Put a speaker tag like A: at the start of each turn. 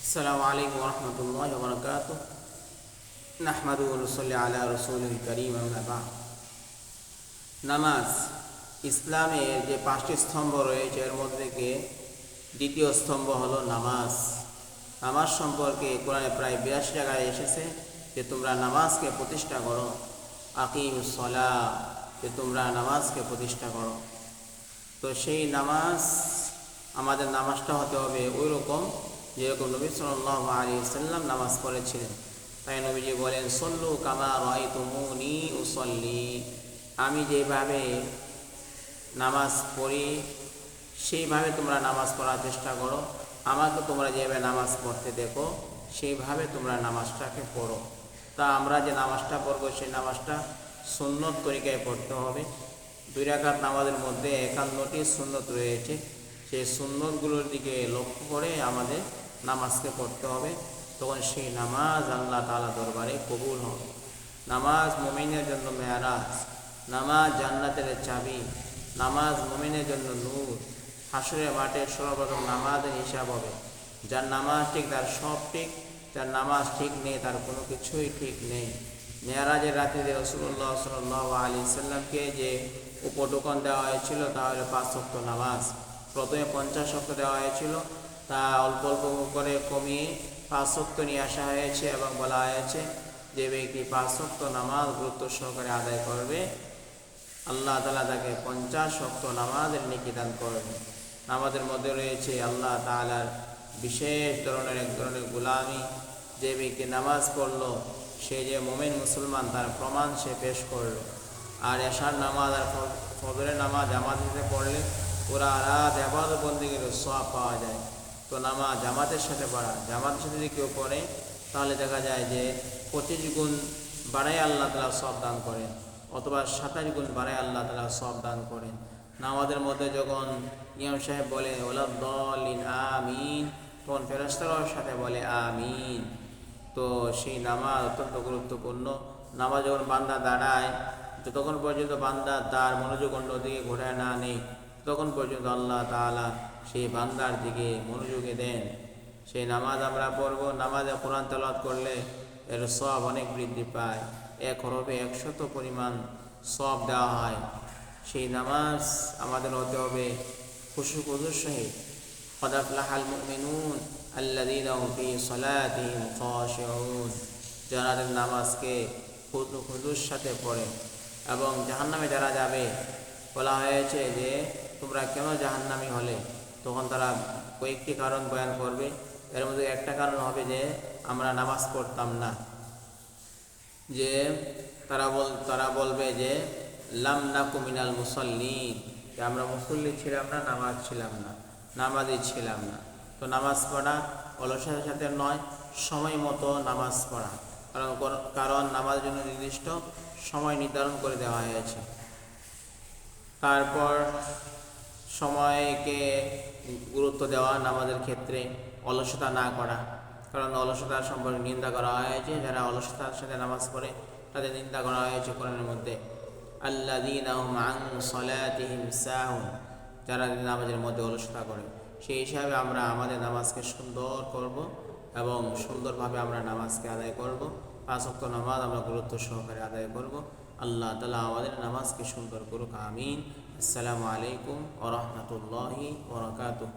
A: السلام عليكم ورحمة الله وبركاته نحمد ونصلي على رسول الكريم أما بعد নামাজ ইসলামের যে পাঁচটি স্তম্ভ রয়েছে এর মধ্যে থেকে দ্বিতীয় স্তম্ভ হলো নামাজ নামাজ সম্পর্কে কোরআনে প্রায় বিরাশি জায়গায় এসেছে যে তোমরা নামাজকে প্রতিষ্ঠা করো আকিম সলা যে তোমরা নামাজকে প্রতিষ্ঠা করো তো সেই নামাজ আমাদের নামাজটা হতে হবে ওই রকম যেরকম নবী সাল্লাহ আলী সাল্লাম নামাজ পড়েছিলেন, তাই নবীজি বলেন, সল্লু কামা রয় তুমুনি উসল্লি। আমি যেভাবে নামাজ পড়ি, সেইভাবে তোমরা নামাজ পড়ার চেষ্টা করো। আমাকে তোমরা যেভাবে নামাজ পড়তে দেখো, সেইভাবে তোমরা নামাজটাকে পড়ো। তা আমরা যে নামাজটা পড়ব, সেই নামাজটা সুন্নত তরিকায় পড়তে হবে। দুই রাকাত নামাজের মধ্যে একান্নটি সুন্নত রয়েছে। সেই সুন্নতগুলোর দিকে লক্ষ্য করে আমাদের নামাজকে পড়তে হবে, তখন সেই নামাজ আল্লাহ তালা দরবারে কবুল হবে। নামাজ মোমিনের জন্য মেয়ারাজ, নামাজ জান্নাতের চাবি, নামাজ মোমিনের জন্য নূর, হাসুরের মাঠে সর্বপ্রথম নামাজের হিসাব হবে। যার নামাজ ঠিক, তার সব ঠিক, যার নামাজ ঠিক নেই, তার কোনো কিছুই ঠিক নেই। মেয়ারাজের রাত্রিতে রসুল্লাহ সাল্লাহ আলী সাল্লামকে যে উপটোকন দেওয়া হয়েছিল, তা হলো পাঁচ শক্ত নামাজ। প্রথমে পঞ্চাশ শক্ত দেওয়া হয়েছিল। তা অল্প অল্প করে কমিয়ে পাঁচ শক্ত নিয়ে আসা হয়েছে এবং বলা হয়েছে যে ব্যক্তি পাঁচ শক্ত নামাজ গুরুত্ব সহকারে আদায় করবে, আল্লাহ তালা তাকে পঞ্চাশ শক্ত নামাজের নেকি দান করবে নামাজের মধ্যে রয়েছে আল্লাহ তালার বিশেষ ধরনের এক ধরনের গুলামি। যে ব্যক্তি নামাজ পড়ল, সে যে মোমেন মুসলমান, তার প্রমাণ সে পেশ করল। আর এশার নামাজ আর ফজরের নামাজ জামাতে পড়লে পুরা রাত আবাদ বন্দিগের সব পাওয়া যায়। তো নামাজ জামাতের সাথে পড়া। জামাতের সাথে যদি কেউ পড়ে, তাহলে দেখা যায় যে পঁচিশ গুণ বাড়াই আল্লাহ তালা সব দান করেন, অথবা সাতাশ গুণ বাড়াই আল্লাহ তালা সব দান করেন। নামাজের মধ্যে যখন নিয়ম সাহেব বলে, ওলা দলিন, আমিন, তখন ফেরস্তারাও সাথে বলে, আমিন। তো সেই নামাজ অত্যন্ত গুরুত্বপূর্ণ। নামাজ যখন বান্দা দাঁড়ায়, যতক্ষণ পর্যন্ত বান্দা তার মনোযোগ অন্যদিকে ঘোরায় না নেই তখন পর্যন্ত আল্লাহ তালা সেই বান্দার দিকে মনোযোগে দেন। সেই নামাজ আমরা পড়ব। নামাজে কোরআন তেলাওয়াত করলে এর সব অনেক বৃদ্ধি পায়। এক হরফে একশত পরিমাণ সব দেওয়া হয়। সেই নামাজ আমাদের হতে হবে খুশু খুজুর সহিত। আল্লাযীনা ফি সালাতিহিম খাশিউন। যারা নামাজকে খুদু খুদুর সাথে পড়ে এবং জাহান্নামে যারা যাবে বলা হয়েছে যে, তোমরা কেন জাহান্নামি হলে? তখন তারা কয়েকটি কারণ বয়ান করবে। এর মধ্যে একটা কারণ হবে যে, আমরা নামাজ পড়তাম না। যে, তারা বল, তারা বলবে যে, লাম নাকু মিনাল মুসল্লিন। যে, আমরা মুসল্লি ছিলাম না, নামাজ ছিলাম না, নামাজই ছিলাম না। তো নামাজ পড়া অলসের সাথে নয়, সময় মতো নামাজ পড়া। কারণ কারণ নামাজের জন্য নির্দিষ্ট সময় নির্ধারণ করে দেওয়া হয়েছে। তারপর সময়কে গুরুত্ব দেওয়া নামাজের ক্ষেত্রে অলসতা না করা। কারণ অলসতার সম্পর্কে নিন্দা করা হয়েছে। যারা অলসতার সাথে নামাজ পড়ে, তাদের নিন্দা করা হয়েছে কোরআনের মধ্যে। সাহুন, যারা নামাজের মধ্যে অলসতা করে। সেই হিসাবে আমরা আমাদের নামাজকে সুন্দর করব এবং সুন্দরভাবে আমরা নামাজকে আদায় করব। পাঁচ অক্ট নামাজ আমরা গুরুত্ব সহকারে আদায় করব। আল্লাহ তালা আমাদের নামাজকে সুন্দর করুক আমিন। আসসালামু আলাইকুম ওরহমতুল্লাহি ওরকাতুহ